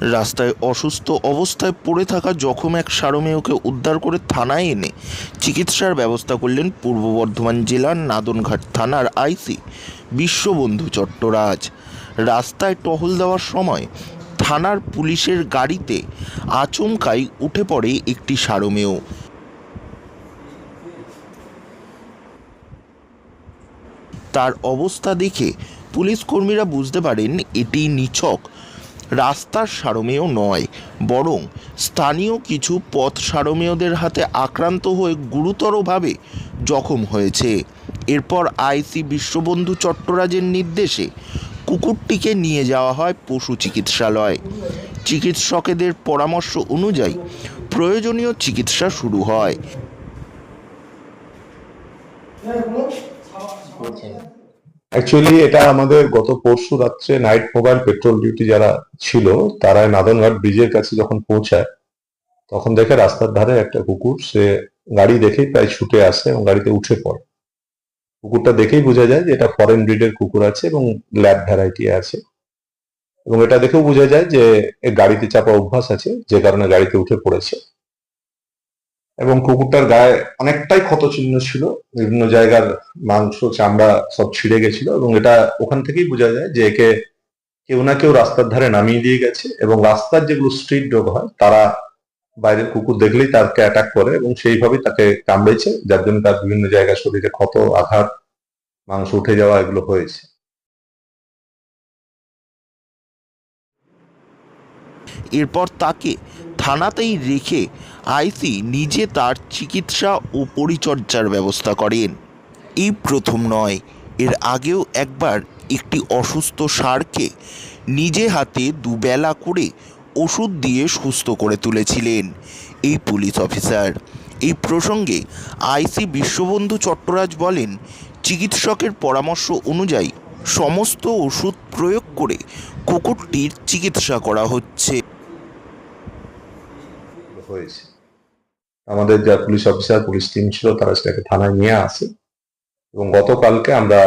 রাস্তায় অসুস্থ অবস্থায় পড়ে থাকা জখম এক সারমেয়কে উদ্ধার করে থানায় এনে চিকিৎসার ব্যবস্থা করলেন পূর্ব বর্ধমান জেলার নাদনঘাট থানার আইসি বিশ্ববন্ধু চট্টরাজ। রাস্তায় টহল দেওয়ার সময় থানার পুলিশের গাড়িতে আচমকাই উঠে পড়ে একটি সারমেয়। তার অবস্থা দেখে পুলিশ কর্মীরা বুঝতে পারেন এটি নিছক রাস্তার সারমেয় নয়, বরং স্থানীয় কিছু পথ সারমেয়দের হাতে আক্রান্ত হয়ে গুরুতরভাবে জখম হয়েছে। এরপর আইসি বিশ্ববন্ধু চট্টরাজের নির্দেশে কুকুরটিকে নিয়ে যাওয়া হয় পশু চিকিৎসালয়। চিকিৎসকেদের পরামর্শ অনুযায়ী প্রয়োজনীয় চিকিৎসা শুরু হয়। অ্যাকচুয়ালি এটা আমাদের গত পরশু রাত্রে নাইট মোবাইল পেট্রোল ডিউটি যারা ছিল, তারা নাদনঘাট ব্রিজের কাছে যখন পৌঁছায়, তখন দেখে রাস্তার ধারে একটা কুকুর, সে গাড়ি দেখেই প্রায় ছুটে আসে এবং গাড়িতে উঠে পড়ে। কুকুরটা দেখেই বোঝা যায় যে এটা ফরেন ব্রিডের কুকুর আছে এবং ল্যাব ভ্যারাইটি আছে। এবং এটা দেখেও বোঝা যায় যে গাড়িতে চাপা অভ্যাস আছে, যে কারণে গাড়িতে উঠে পড়েছে। এবং কুকুরটার গায়ে অনেকটাই ক্ষত চিহ্ন ছিল। বিভিন্ন জায়গার মাংস, চামড়া সব ছিঁড়ে গেছিল এবং এটা ওখান থেকেই বোঝা যায় যে একে কেউ না কেউ রাস্তার ধারে নামিয়ে দিয়ে গেছে এবং রাস্তার যেগুলো স্ট্রিট ডগ হয়, তারা বাইরের কুকুর দেখলেই তাকে অ্যাটাক করে এবং সেইভাবেই তাকে কামড়েছে, যার জন্য তার বিভিন্ন জায়গায় শরীরে ক্ষত, আঘাত, মাংস উঠে যাওয়া এগুলো হয়েছে। এরপর তাকে থানাতেই রেখে আইসি নিজে তার চিকিৎসা ও পরিচর্যার ব্যবস্থা করেন। এই প্রথম নয়, এর আগেও একবার একটি অসুস্থ ষাঁড়কে নিজে হাতে দুবেলা করে ওষুধ দিয়ে সুস্থ করে তুলেছিলেন। এই পুলিশ অফিসার, এই প্রসঙ্গে আইসি বিশ্ববন্ধু চট্টরাজ বলেন, চিকিৎসকের পরামর্শ অনুযায়ী সমস্ত ওষুধ প্রয়োগ করে কুকুরটির চিকিৎসা করা হচ্ছে। হয়েছে। আমাদের যা পুলিশ অফিসার, পুলিশ টিম ছিল, তারা সেটাকে থানায় নিয়ে আসে। এবং গতকালকে আমরা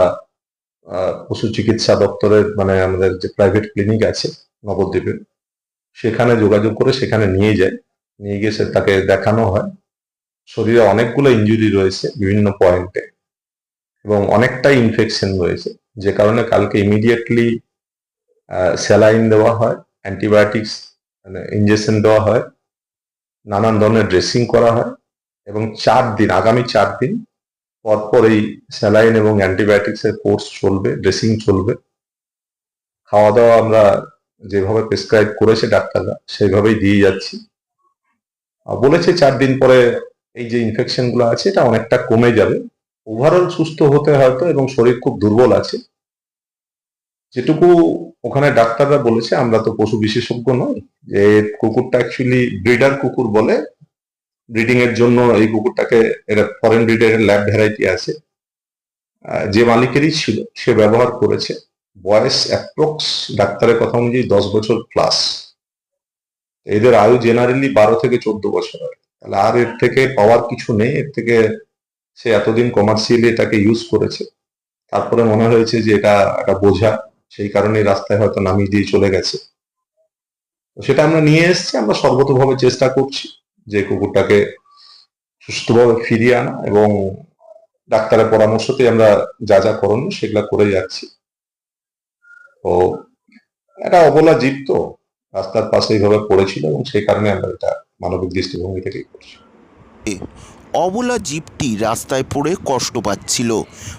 পশু চিকিৎসা দপ্তরের মানে আমাদের যে প্রাইভেট ক্লিনিক আছে, নবদ্বীপের, সেখানে যোগাযোগ করে সেখানে নিয়ে যায়। নিয়ে গিয়ে তাকে দেখানো হয়। শরীরে অনেকগুলো ইনজুরি রয়েছে বিভিন্ন পয়েন্টে এবং অনেকটাই ইনফেকশন রয়েছে। যে কারণে কালকে ইমিডিয়েটলি স্যালাইন দেওয়া হয় অ্যান্টিবায়োটিক্স মানে ইঞ্জেকশন দেওয়া হয়। নানান ধরনের ড্রেসিং করা হয় এবং চার দিন, আগামী চার দিন পরপর এই স্যালাইন এবং অ্যান্টিবায়োটিক্স এর কোর্স চলবে ড্রেসিং চলবে। খাওয়া দাওয়া আমরা যেভাবে প্রেসক্রাইব করেছে ডাক্তাররা, সেইভাবেই দিয়ে যাচ্ছি। বলেছে চার দিন পরে এই যে ইনফেকশনগুলো আছে, এটা অনেকটা কমে যাবে। ওভারঅল সুস্থ হতে হয়তো এবং শরীর খুব দুর্বল আছে। যেটুকু ওখানে ডাক্তাররা বলেছে, আমরা তো পশু বিশেষজ্ঞ নই, যে কুকুরটা অ্যাকচুয়ালি ব্রিডার কুকুর বলে ব্রিডিং এর জন্য এই কুকুরটাকে এটা ফরেন ব্রিডের ল্যাব ভ্যারাইটি আছে। যে মালিকেরই ছিল, সে ব্যবহার করেছে। বয়স অ্যাপ্রক্স ডাক্তারের কথা অনুযায়ী দশ বছর প্লাস এদের আয়ু জেনারেলি বারো থেকে চোদ্দ বছর হয়। তাহলে আর এর থেকে পাওয়ার কিছু নেই, এর থেকে সে এতদিন কমার্শিয়ালি এটাকে ইউজ করেছে। তারপরে মনে হয়েছে যে এটা একটা বোঝা। সেই কারণে রাস্তায় হয়তো নামিয়ে দিয়ে চলে গেছে। সেটা আমরা নিয়ে এসেছি, আমরা সর্বতভাবে চেষ্টা করছি যে কুকুরটাকে সুস্থভাবে ফিরিয়ে আনা এবং ডাক্তারের পরামর্শতে আমরা যা যা করণীয় সেগুলা করে যাচ্ছি। তো এটা অবলা জীব তো রাস্তার পাশে এইভাবে পড়েছিল এবং সেই কারণে আমরা এটা মানবিক দৃষ্টিভঙ্গি থেকেই করছি। অবলা জীবটি রাস্তায় পড়ে কষ্ট পাচ্ছিল।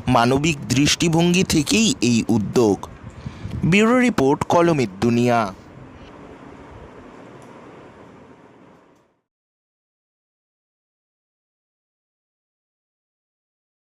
মানবিক দৃষ্টিভঙ্গি থেকেই এই উদ্যোগ। ব্যুরো রিপোর্ট কলমের দুনিয়া।